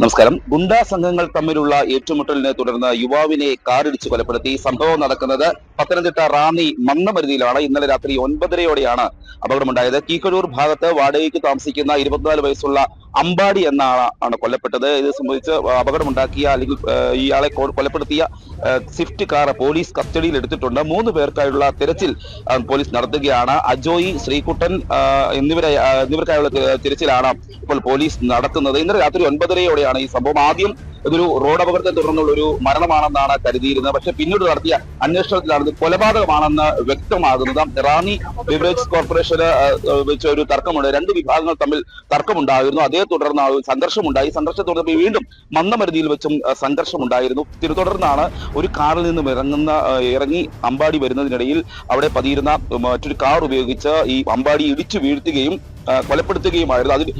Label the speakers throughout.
Speaker 1: നമസ്കാരം. ഗുണ്ടാ സംഘങ്ങൾ തമ്മിലുള്ള ഏറ്റുമുട്ടലിനെ തുടർന്ന് യുവാവിനെ കാറിടിച്ച് കൊലപ്പെടുത്തി. സംഭവം നടക്കുന്നത് പത്തനംതിട്ട റാന്നി മന്നമരുതിയിലാണ് ഇന്നലെ രാത്രി ഒൻപതരയോടെയാണ് അപകടമുണ്ടായത്. കീക്കഴൂർ ഭാഗത്ത് വാടകയ്ക്ക് താമസിക്കുന്ന ഇരുപത്തിനാല് വയസ്സുള്ള അമ്പാടി എന്ന ആളാണ് കൊല്ലപ്പെട്ടത്. ഇത് സംബന്ധിച്ച് അപകടമുണ്ടാക്കിയ അല്ലെങ്കിൽ ഇയാളെ കൊലപ്പെടുത്തിയ സ്വിഫ്റ്റ് കാർ പോലീസ് കസ്റ്റഡിയിൽ എടുത്തിട്ടുണ്ട്. മൂന്ന് പേർക്കായുള്ള തിരച്ചിൽ പോലീസ് നടത്തുകയാണ്. അജോയി ശ്രീകുട്ടൻ എന്നിവരെ എന്നിവർക്കായുള്ള തിരച്ചിലാണ് ഇപ്പോൾ പോലീസ് നടത്തുന്നത്. ഇന്നലെ രാത്രി ഒൻപതരയോടെയാണ് ഈ സംഭവം. ആദ്യം ഇതൊരു റോഡ് അപകടത്തെ തുടർന്നുള്ള ഒരു മരണമാണെന്നാണ് കരുതിയിരുന്നത്. പക്ഷെ പിന്നീട് നടത്തിയ അന്വേഷണത്തിലാണ് ഇത് കൊലപാതകമാണെന്ന് വ്യക്തമാകുന്നത്. റാന്നി ബിവറേജ് കോർപ്പറേഷന് വെച്ച ഒരു തർക്കമുണ്ട്. രണ്ട് വിഭാഗങ്ങൾ തമ്മിൽ തർക്കമുണ്ടായിരുന്നു. അതേ തുടർന്ന് സംഘർഷമുണ്ടായി. സംഘർഷം തുടർന്ന് വീണ്ടും മന്ദമരുതിയിൽ വെച്ചും സംഘർഷമുണ്ടായിരുന്നു. തുടർന്നാണ് ഒരു കാറിൽ നിന്നും ഇറങ്ങുന്ന ഇറങ്ങി അമ്പാടി വരുന്നതിനിടയിൽ അവിടെ പതിയിരുന്ന മറ്റൊരു കാർ ഉപയോഗിച്ച് ഈ അമ്പാടി ഇടിച്ചു വീഴ്ത്തുകയും കൊലപ്പെടുത്തുകയുമായിരുന്നു. അതിൽ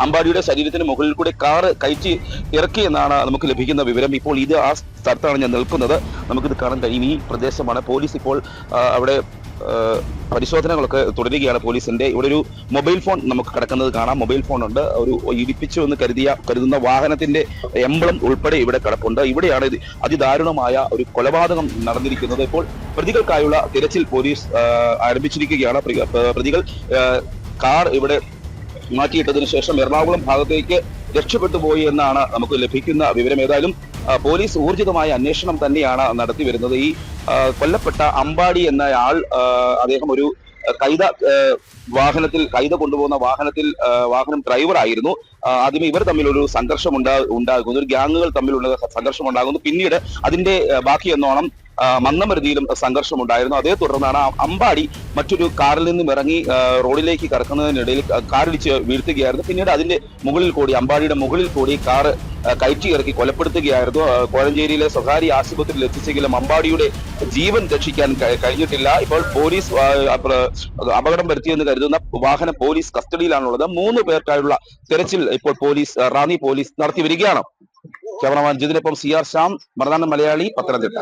Speaker 1: അമ്പാടിയുടെ ശരീരത്തിന് മുകളിൽ കൂടെ കാറ് കയറ്റി ഇറക്കി എന്നാണ് നമുക്ക് ലഭിക്കുന്ന വിവരം. ഇപ്പോൾ ഇത് ആ സ്ഥലത്താണ് ഞാൻ നിൽക്കുന്നത്. നമുക്കിത് കാണാൻ കഴിയും. ഈ പ്രദേശമാണ്. പോലീസ് ഇപ്പോൾ അവിടെ പരിശോധനകളൊക്കെ തുടരുകയാണ് പോലീസിന്റെ ഇവിടെ ഒരു മൊബൈൽ ഫോൺ നമുക്ക് കിടക്കുന്നത് കാണാം. മൊബൈൽ ഫോൺ ഉണ്ട്. ഒരു ഇടിപ്പിച്ചു എന്ന് കരുതിയ കരുതുന്ന വാഹനത്തിന്റെ എംബ്ലം ഉൾപ്പെടെ ഇവിടെ കിടപ്പുണ്ട്. ഇവിടെയാണ് ഇത് അതിദാരുണമായ ഒരു കൊലപാതകം നടന്നിരിക്കുന്നത്. ഇപ്പോൾ പ്രതികൾക്കായുള്ള തിരച്ചിൽ പോലീസ് ആരംഭിച്ചിരിക്കുകയാണ്. പ്രതികൾ കാർ ഇവിടെ മാറ്റിയിട്ടതിനു ശേഷം എറണാകുളം ഭാഗത്തേക്ക് രക്ഷപ്പെട്ടു പോയി എന്നാണ് നമുക്ക് ലഭിക്കുന്ന വിവരം. ഏതായാലും പോലീസ് ഊർജിതമായ അന്വേഷണം തന്നെയാണ് നടത്തി വരുന്നത്. ഈ കൊല്ലപ്പെട്ട അമ്പാടി എന്ന ആൾ അദ്ദേഹം ഒരു കൈത വാഹനത്തിൽ കൈത കൊണ്ടുപോകുന്ന വാഹനത്തിൽ വാഹനം ഡ്രൈവർ ആയിരുന്നു. ആദ്യമേ ഇവർ തമ്മിൽ ഒരു സംഘർഷം ഉണ്ടാ ഉണ്ടാകുന്നു. ഒരു ഗ്യാങ്ങുകൾ തമ്മിലുള്ള സംഘർഷം ഉണ്ടാകുന്നു പിന്നീട് അതിന്റെ ബാക്കി എന്നോണം ആ, സംഘർഷമുണ്ടായിരുന്നു. അതേ തുടർന്നാണ് അമ്പാടി മറ്റൊരു കാറിൽ നിന്നും ഇറങ്ങി റോഡിലേക്ക് കടക്കുന്നതിനിടയിൽ കാറിടിച്ച് വീഴ്ത്തുകയായിരുന്നു. പിന്നീട് അതിന്റെ മുകളിൽ കൂടി അമ്പാടിയുടെ മുകളിൽ കൂടി കാറ് കയറ്റി ഇറക്കി കൊലപ്പെടുത്തുകയായിരുന്നു. കോഴഞ്ചേരിയിലെ സ്വകാര്യ ആശുപത്രിയിൽ എത്തിച്ചെങ്കിലും അമ്പാടിയുടെ ജീവൻ രക്ഷിക്കാൻ കഴി- കഴിഞ്ഞിട്ടില്ല. ഇപ്പോൾ പോലീസ് അപകടം വരുത്തിയെന്ന് കരുതുന്ന വാഹനം പോലീസ് കസ്റ്റഡിയിലാണുള്ളത്. മൂന്ന് പേർക്കായുള്ള തെരച്ചിൽ ഇപ്പോൾ പോലീസ് റാന്നി പോലീസ് നടത്തി വരികയാണ് ക്യാമറമാൻ ജിതിനൊപ്പം സി ആർ ശ്യാം മറുനാടൻ മലയാളി പത്തനംതിട്ട.